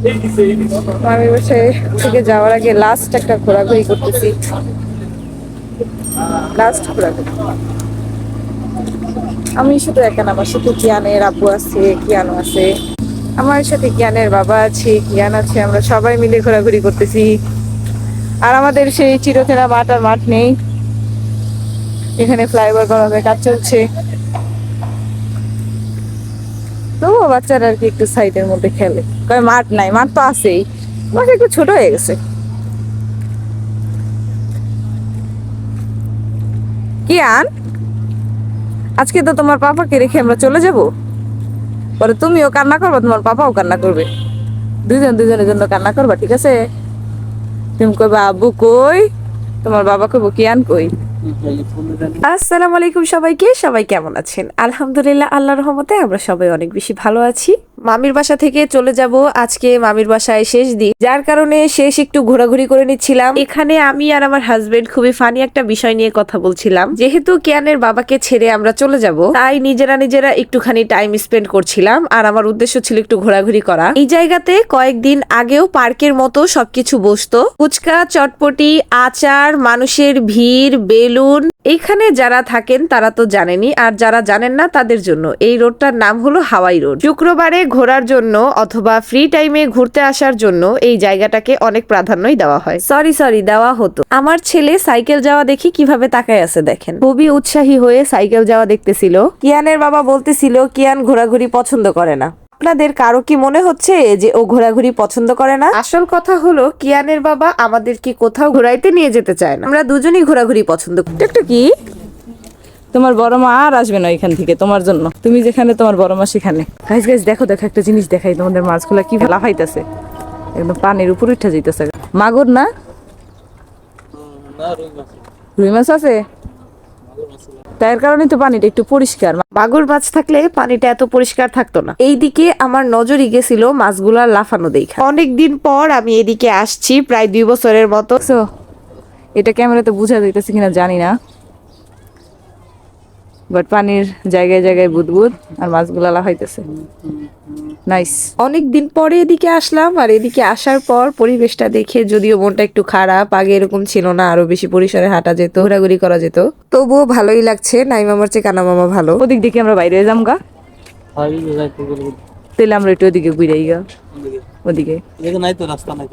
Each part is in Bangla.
আমি বাসায় থেকে যাওয়ার আগে লাস্ট একটা ঘোরাঘুরি করতেছি। লাস্ট ঘোরাঘুরি। আমি শুধু একা না, আমার সাথে কিয়ানের আব্বু আছে কিয়ানো আছে। আমার সাথে কিয়ানের বাবা আছে, কিয়ান আছে, আমরা সবাই মিলে ঘোরাঘুরি করতেছি। আর আমাদের সেই চিরচেনা মাঠ আর মাঠ নেই। এখানে ফ্লাইওভার করার কাজ চলছে। তবুও বাচ্চারা আর কি একটু সাইডের মধ্যে খেলে। কয় মাঠ নাই, মাঠ তো আছেই। মাঠ একটু ছোট হয়ে গেছে। কি আন? আজকে তো তোমার পাপাকে রেখে আমরা চলে যাব। পরে তুমিও কান্না করবা, তোমার পাপাও কান্না করবে। দুজন দুজনের জন্য কান্না করবা, ঠিক আছে? তুমি কইবা, আব্বু কই? তোমার বাবা কইবো, কি আন কই? আসসালামু আলাইকুম সবাইকে, সবাই কেমন আছেন? আলহামদুলিল্লাহ, আল্লাহর রহমতে আমরা সবাই অনেক বেশি ভালো আছি। মামির বাসা থেকে চলে যাব আজকে মামির বাসায় শেষ দিন। যার কারণে শেষ একটু ঘোরাঘুরি করে নিচ্ছিলাম। এখানে আমি আর আমার হাজবেন্ড খুবই ফানি একটা বিষয় নিয়ে কথা বলছিলাম। যেহেতু কিয়ানের বাবাকে ছেড়ে আমরা চলে যাব, তাই নিজেরা নিজেরা একটুখানি টাইম স্পেন্ড করছিলাম। আর আমার উদ্দেশ্য ছিল একটু ঘোরাঘুরি করা। এই জায়গাতে কয়েকদিন আগেও পার্কের মতো সবকিছু বসতো। ফুচকা, চটপটি, আচার, মানুষের ভিড়, বেলুন। এইখানে যারা থাকেন তারা তো জানেনি আর যারা জানেন না তাদের জন্য। এই রোডটার নাম হলো হাওয়াই রোড শুক্রবারে ঘোরার জন্য অথবা ফ্রি টাইমে ঘুরতে আসার জন্য এই জায়গাটাকে অনেক প্রাধান্যই দেওয়া হয়। সরি সরি দেওয়া হতো। আমার ছেলে সাইকেল যাওয়া দেখি কীভাবে তাকায় আছে দেখেন। খুবই উৎসাহী হয়ে সাইকেল যাওয়া দেখতেছিল। কিয়ানের বাবা বলতেছিল কিয়ান ঘোরাঘুরি পছন্দ করে না। আপনাদের কারও কি মনে হচ্ছে যে ও ঘোরাঘুরি পছন্দ করে না? আসল কথা হলো কিয়ানের বাবা আমাদেরকে কোথাও ঘোরাইতে নিয়ে যেতে চায় না। আমরা দুজনই ঘোরাঘুরি পছন্দ করি। একটু কি তোমার বড় মা আর আসবে না এখান থেকে তোমার জন্য। তুমি যেখানে, তোমার বড় মা সেখানে। গাইজ গাইজ দেখো দেখো একটা জিনিস দেখাই তোমাদের মাছগুলা কি ভেলা ফাইতেছে একদম পানির উপর উঠে যাইতেছে। মাগুর না? রুই মাছ আছে? তার কারণে তো পানিটা একটু পরিষ্কার। মাগুর মাছ থাকলে পানিটা এত পরিষ্কার থাকতো না। এইদিকে আমার নজরই গেছিল মাছগুলা লাফানো দেখা। অনেক দিন পর আমি এদিকে আসছি, প্রায় দুই বছরের মতো। এটা ক্যামেরাতে বোঝা যাইতেছে কিনা জানি না। বাট পানির জায়গায় জায়গায় বুদবুদ আর মাছগুলা লাফাইতেছে নাইস অনেক দিন পরে এদিকে আসলাম আর এদিকে আসার পর পরিবেশটা দেখে যদিও মনটা একটু খারাপ আগে এরকম ছিল না আরও বেশি পরিসরে হাঁটা যেত ঘোরাঘুরি করা যেত। তবুও ভালোই লাগছে নাই মামার চেয়ে কানা মামা ভালো। ওদিক দেখে আমরা বাইরে যাম গা তাহলে আমরা একটু ওদিকে ঘুরাই গা ওদিকে। নাই তো রাস্তা নাই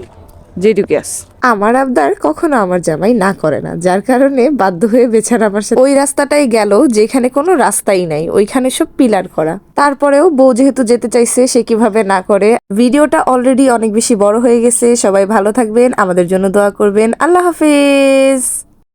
আস আমার আবদার কখনো আমার জামাই না করে না। যার কারণে বাধ্য হয়ে বেছার আমার সাথে ওই রাস্তাটাই গেল, যেখানে কোনো রাস্তাই নাই। ওইখানে সব পিলার করা। তারপরেও বউ যেহেতু যেতে চাইছে, সে কীভাবে না করে। ভিডিওটা অলরেডি অনেক বেশি বড় হয়ে গেছে। সবাই ভালো থাকবেন। আমাদের জন্য দোয়া করবেন। আল্লাহ হাফেজ।